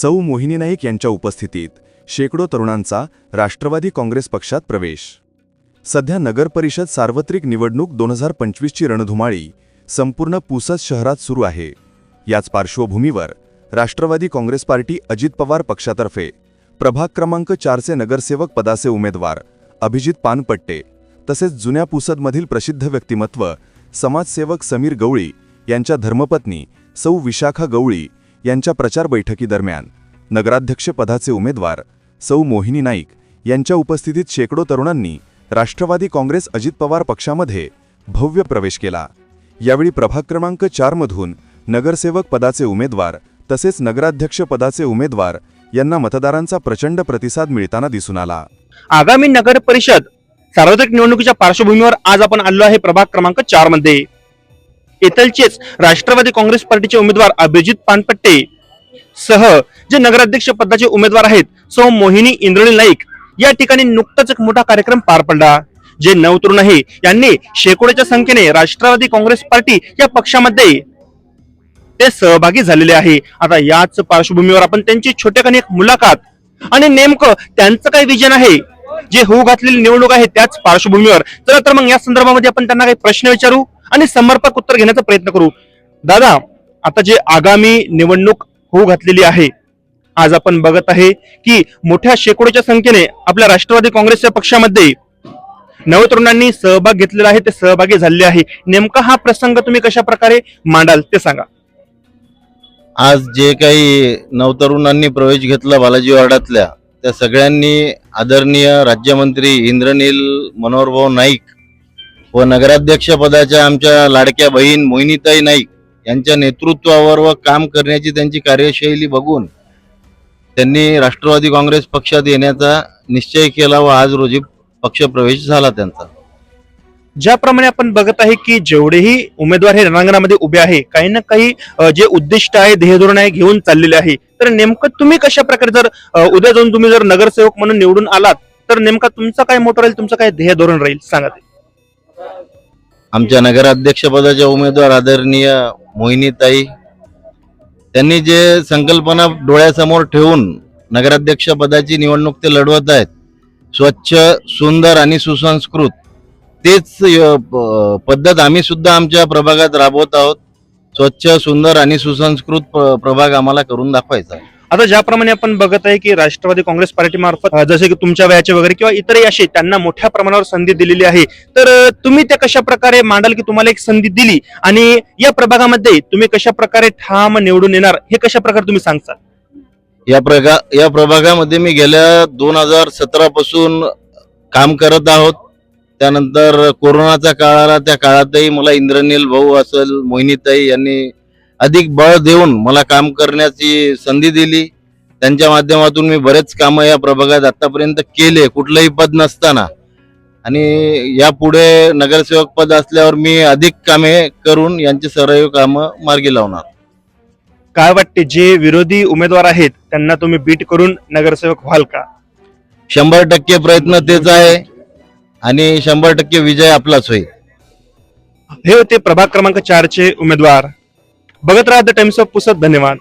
सौ मोहिनी नाईक यांच्या उपस्थितीत शेकडो तरुणांचा राष्ट्रवादी काँग्रेस पक्षात प्रवेश. सध्या नगर परिषद सार्वत्रिक निवडणूक दोन हजार पंचवीसची रणधुमाळी संपूर्ण पुसद शहरात सुरू आहे. याच पार्श्वभूमीवर राष्ट्रवादी काँग्रेस पार्टी अजित पवार पक्षातर्फे प्रभाग क्रमांक चारचे नगरसेवक पदाचे उमेदवार अभिजित पानपट्टे तसेच जुन्या पुसदमधील प्रसिद्ध व्यक्तिमत्व समाजसेवक समीर गवळी यांच्या धर्मपत्नी सौ विशाखा गवळी यांच्या प्रचार बैठकीदरम्यान नगराध्यक्षपदाचे उमेदवार सौ मोहिनी नाईक यांच्या उपस्थितीत शेकडो तरुणांनी राष्ट्रवादी काँग्रेस अजित पवार पक्षामध्ये भव्य प्रवेश केला. यावेळी प्रभाग क्रमांक चारमधून नगरसेवक पदाचे उमेदवार तसेच नगराध्यक्ष पदाचे उमेदवार यांना मतदारांचा प्रचंड प्रतिसाद मिळताना दिसून आला. आगामी नगर परिषद सार्वत्रिक निवडणुकीच्या पार्श्वभूमीवर आज आपण आलो आहे प्रभाग क्रमांक चारमध्ये. येथलचेच राष्ट्रवादी काँग्रेस पार्टीचे उमेदवार अभिजित पानपट्टे सह जे नगराध्यक्ष पदाचे उमेदवार आहेत सौ मोहिनी इंद्रणी नाईक या ठिकाणी नुकताच एक मोठा कार्यक्रम पार पडला. जे नवतरुण आहे यांनी शेकडोच्या संख्येने राष्ट्रवादी काँग्रेस पार्टी या पक्षामध्ये ते सहभागी झालेले आहे. आता याच पार्श्वभूमीवर आपण त्यांची छोट्याखानी एक मुलाखत आणि नेमकं त्यांचं काय विजन आहे जे होऊ घातलेली निवडणूक आहे त्याच पार्श्वभूमीवर. चला तर मग या संदर्भामध्ये आपण त्यांना काही प्रश्न विचारू. आणि समर्पक उत्तर घेण्याचा प्रयत्न करू. दादा आता जे आगामी निवडणूक होऊ घातलेली आहे आज आपण बघत आहे की मोठ्या शेकडोच्या संख्येने आपल्या राष्ट्रवादी काँग्रेसच्या पक्षामध्ये नवतरुणांनी सहभाग घेतलेला आहे ते सहभागी झालेले आहे. नेमका हा प्रसंग तुम्ही कशा प्रकारे मांडाल ते सांगा. आज जे काही नवतरुणांनी प्रवेश घेतला बालाजी वार्डातल्या त्या सगळ्यांनी आदरणीय राज्यमंत्री इंद्रनील मनोहरभाऊ नाईक व नगराध्यक्ष पदाच्या आमच्या लाडक्या बहीण मोहिनीताई नाईक यांच्या नेतृत्वावर व काम करण्याची त्यांची कार्यशैली बघून त्यांनी राष्ट्रवादी काँग्रेस पक्षात येण्याचा निश्चय केला व आज रोजी पक्षप्रवेश झाला त्यांचा. ज्याप्रमाणे आपण बघत आहे की जेवढेही उमेदवार हे रणांगणामध्ये उभे आहे काही ना काही जे उद्दिष्ट आहे ध्येयधोरण आहे घेऊन चाललेले आहे तर नेमकं तुम्ही कशा प्रकारे जर उद्या जाऊन तुम्ही जर नगरसेवक म्हणून निवडून आलात तर नेमका तुमचा काय मोठं राहील तुमचं काय ध्येय धोरण राहील सांगा ते. आमच्या नगराध्यक्षपदाच्या उमेदवार आदरणीय मोहिनीताई त्यांनी जे संकल्पना डोळ्यासमोर ठेवून नगराध्यक्षपदाची निवडणूक ते लढवत आहेत स्वच्छ सुंदर आणि सुसंस्कृत तेच पद्धत आम्ही सुद्धा आमच्या प्रभागात राबवत आहोत स्वच्छ सुंदर आणि सुसंस्कृत प- प्रभाग आम्हाला करून दाखवायचा आहे. आता ज्याप्रमाणे आपण बघत आहे की राष्ट्रवादी काँग्रेस पार्टी मार्फत जसे की तुमच्या वयाचे वगैरे किंवा इतरही असे त्यांना मोठ्या प्रमाणावर संधी दिलेली आहे. तर तुम्ही त्या कशा प्रकारे मांडाल की तुम्हाला एक संधी दिली? आणि या प्रभागामध्ये तुम्ही कशा प्रकारे ठाम निवडून येणार? हे कशा प्रकारे तुम्ही सांगता? या प्रगा या प्रभागामध्ये मी गेल्या दोन हजार सतरा पासून काम करत आहोत. त्यानंतर कोरोनाचा काळ आला त्या काळातही मला इंद्रनील भाऊ असेल मोहिनीताई यांनी अधिक बळ देऊन मला काम करण्याची संधी दिली. त्यांच्या माध्यमातून मी बरेच कामं या प्रभागात आतापर्यंत केले कुठलंही पद नसताना. आणि यापुढे नगरसेवक पद असल्यावर मी अधिक कामे करून यांची सर्व कामं मार्गी लावणार. काय वाटते जे विरोधी उमेदवार आहेत त्यांना तुम्ही बीट करून नगरसेवक व्हाल का? शंभर टक्के प्रयत्न तेच आहे आणि शंभर टक्के विजय आपलाच होईल. हे होते प्रभाग क्रमांक चारचे उमेदवार. बघत राहा द टाइम्स ऑफ पुसत. धन्यवाद.